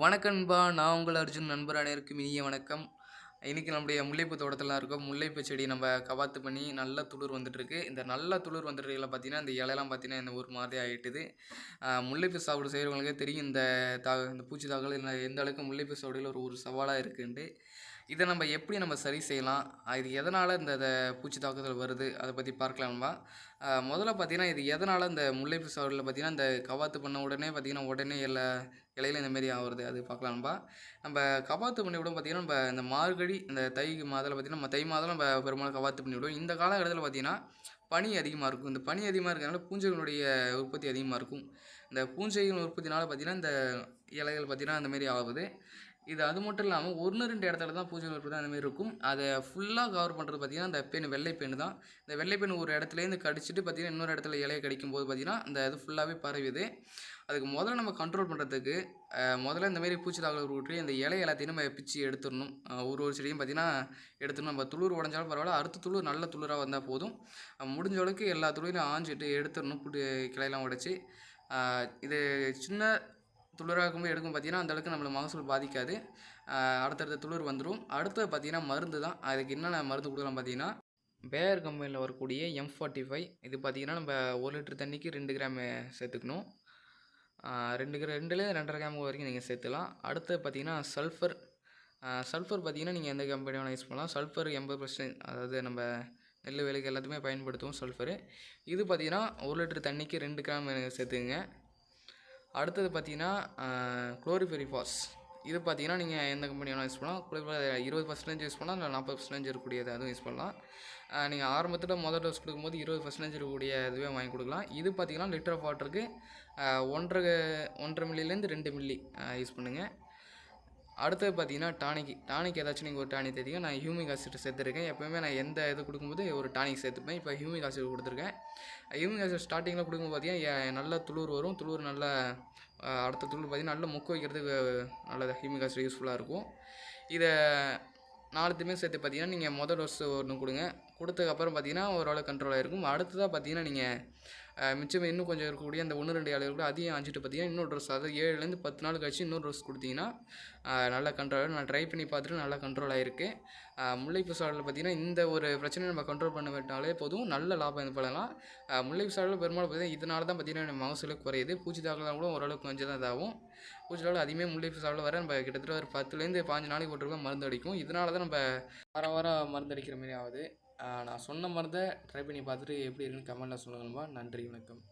வணக்கம்பா நான் உங்கள் அர்ஜுன் நண்பர் அனைவருக்கும் இனிய வணக்கம். இன்றைக்கி நம்முடைய முல்லைப்பூ தோட்டத்தில் இருக்கோம். முல்லைப்பூ செடி நம்ம கவாத்து பண்ணி நல்ல துளிர் வந்துட்டுருக்கு. இந்த நல்ல துளிர் வந்துட்டுருக்கல பார்த்தீங்கன்னா இந்த இலையெல்லாம் பார்த்தீங்கன்னா இந்த ஒரு மாதிரி ஆகிட்டுது முல்லைப்பூ சாப்பிட செய்கிறவங்களுக்கே தெரியும் இந்த தா இந்த பூச்சி தாக்கல் எந்த அளவுக்கு முல்லைப்பூ சாப்பிடையில் ஒரு ஒரு சவாலாக இருக்குன்ட்டு. இதை நம்ம எப்படி நம்ம சரி செய்யலாம்? இது எதனால் இந்த பூச்சி தாக்குதல் வருது? அதை பற்றி பார்க்கலாம்பா முதல்ல பார்த்தீங்கன்னா இது எதனால் இந்த முல்லைப்பூ சாகுடில் பார்த்தீங்கன்னா இந்த கவாத்து பண்ண உடனே பார்த்தீங்கன்னா உடனே எல்லா இலையில இந்த மாதிரி ஆகுறது அது பார்க்கலாம்பா நம்ம கவாத்து பண்ணி விட பார்த்தீங்கன்னா நம்ம இந்த மார்கழி இந்த தை மாதத்தில் பார்த்தீங்கன்னா நம்ம தை மாதம் நம்ம பெரும்பாலும் கவாத்து பண்ணி விடுவோம். இந்த காலகட்டத்தில் பார்த்தீங்கன்னா பனி அதிகமாக இருக்கும். இந்த பனி அதிகமாக இருக்கிறதுனால பூஞ்சைகளுடைய உற்பத்தி அதிகமாக இருக்கும். இந்த பூஞ்சைகள் உற்பத்தினால் பார்த்தீங்கன்னா இந்த இலைகள் பார்த்தீங்கன்னா அந்தமாரி ஆகுது. இது அது மட்டும் இல்லாமல் ஒன்று ரெண்டு இடத்துல தான் பூஜை உற்பத்தி தான் மாதிரி இருக்கும். அதை ஃபுல்லாக கவர் பண்ணுறது பார்த்திங்கன்னா அந்த பெண் வெள்ளை பெண் தான். இந்த வெள்ளை பெண் ஒரு இடத்துலேருந்து கடிச்சிட்டு பார்த்திங்கன்னா இன்னொரு இடத்துல இலையை கடிக்கும் போது பார்த்திங்கன்னா அந்த இது ஃபுல்லாகவே பரவிது. அதுக்கு முதல்ல நம்ம கண்ட்ரோல் பண்ணுறதுக்கு முதல்ல இந்த மாதிரி பூச்சி தாக்கல் விட்டு இந்த இலை எல்லாத்தையும் நம்ம பிச்சு எடுத்துடணும். ஒரு ஒரு செடியும் பார்த்திங்கன்னா எடுத்துடணும். நம்ம துளிர் உடஞ்சாலும் பரவாயில்ல அடுத்த துளிர் நல்ல துளிராக வந்தால் போதும். முடிஞ்ச அளவுக்கு எல்லா துளிரையும் ஆஞ்சிட்டு எடுத்துடணும். புட்டு கிளையெல்லாம் உடச்சி. இது சின்ன துளிராக எடுக்கும் பார்த்தீங்கன்னா அந்தளவுக்கு நம்மளை மகசூல் பாதிக்காது. அடுத்தடுத்த துளிர் வந்துடும் அடுத்தது பார்த்தீங்கன்னா மருந்து தான். அதுக்கு என்னென்ன மருந்து கொடுக்கலாம் பார்த்தீங்கன்னா பேயர் கம்பெனியில் வரக்கூடிய எம் ஃபார்ட்டி ஃபைவ் இது பார்த்திங்கன்னா நம்ம ஒரு லிட்டர் தண்ணிக்கு ரெண்டு கிராம் சேர்த்துக்கணும். ரெண்டு கிராம் ரெண்டுல ரெண்டரை கிராம் வரைக்கும் நீங்கள் சேர்த்துலாம். அடுத்து பார்த்தீங்கன்னா சல்ஃபர். சல்ஃபர் பார்த்தீங்கன்னா நீங்கள் எந்த கம்பெனி வேணால் யூஸ் பண்ணலாம். சல்ஃபர் எண்பது பர்சன்ட் அதாவது நம்ம நெல் விலைக்கு எல்லாத்துக்குமே பயன்படுத்துவோம் சல்ஃபரு. இது பார்த்திங்கன்னா ஒரு லிட்டர் தண்ணிக்கு ரெண்டு கிராம் சேர்த்துக்குங்க. அடுத்தது பார்த்தீங்கன்னா குளோரிஃபெரிஃபாஸ் இது பார்த்தீங்கன்னா நீங்கள் எந்த கம்பெனி வேணால் யூஸ் பண்ணலாம். குளோரிஃபை இருபது பர்சன்டேஜ் யூஸ் பண்ணலாம் இல்லை நாற்பது பர்சன்டேஜ் இருக்கக்கூடியது அதுவும் யூஸ் பண்ணலாம். நீங்கள் ஆரம்பத்தில் முதல் டோஸ் கொடுக்கும்போது இருபது பர்சன்டேஜ் இருக்கக்கூடிய இதுவே வாங்கி கொடுக்கலாம். இது பார்த்தீங்கன்னா லிட்டர் ஆஃப் வாட்டருக்கு ஒன்றரை ஒன்றரை மில்லிலேருந்து ரெண்டு மில்லி யூஸ் பண்ணுங்கள் அடுத்தது பார்த்தீங்கன்னா டானிக். டானிக் ஏதாச்சும் நீங்கள் ஒரு டானிக் தெரியும் நான் ஹியூமிக் ஆசிட் சேர்த்துருக்கேன். எப்போயுமே நான் எந்த இது கொடுக்கும்போது ஒரு டானிக் சேர்த்துப்பேன். இப்போ ஹியூமிக் ஆசிட் கொடுத்துருக்கேன். ஹியூமிக் ஆசிட் ஸ்டார்டிங்கில் கொடுக்கும்போது பார்த்தீங்கன்னா நல்ல துளூர் வரும். துளூர் நல்லா அடுத்த துளூர் பார்த்தீங்கன்னா நல்ல முக்க வைக்கிறதுக்கு நல்லது ஹியூமிக் ஆசிட் யூஸ்ஃபுல்லாக இருக்கும். இதை நாலுத்துமே சேர்த்து பார்த்தீங்கன்னா நீங்கள் மொதல் டோஸ் ஒன்று கொடுங்க. கொடுத்ததுக்கப்புறம் பார்த்தீங்கன்னா ஓரளவு கண்ட்ரோல் ஆகிருக்கும் அடுத்ததாக பார்த்தீங்கன்னா நீங்கள் மிச்சம் இன்னும் கொஞ்சம் இருக்கக்கூடிய அந்த ஒன்று ரெண்டு இலைகள் கூட அதையும் அஞ்சுட்டு பார்த்தீங்கன்னா இன்னொரு ட்ரெஸ் அதாவது ஏழுலேருந்து பத்து நாள் கழிச்சு இன்னொரு ட்ரெஸ் கொடுத்தீங்கன்னா நல்லா கண்ட்ரோல் நான் ட்ரை பண்ணி பார்த்துட்டு நல்லா கண்ட்ரோல் ஆகிருக்கு முல்லைப்பு சாடில் பார்த்தீங்கன்னா இந்த ஒரு பிரச்சனையை நம்ம கண்ட்ரோல் பண்ண விட்டாலே போதும் நல்ல லாபம் இது பண்ணலாம். முல்லைப்பு சாடில் பெரும்பாலும் பார்த்தீங்கன்னா இதனால தான் பார்த்தீங்கன்னா மகசூல் குறையுது. பூச்சி தாக்கலாம் கூட ஓரளவுக்கு கொஞ்சம் தான் இதாகும். பூச்சி தாக்கல் அதிகமாக முல்லைப்பு சாடில் வர நம்ம கிட்டத்தட்ட ஒரு பத்துலேருந்து பாஞ்சு நாளைக்கு போட்டிருக்கோம் மருந்து அடிக்கும். இதனால தான் நம்ம வாரம் வாரம் மருந்து அடிக்கிற மாதிரி ஆகுது. நான் சொன்ன மருந்தை ட்ரை பண்ணி பார்த்துட்டு எப்படி இருக்குன்னு கமெண்ட்டில் சொல்லுங்கள்ப்பா நன்றி வணக்கம்.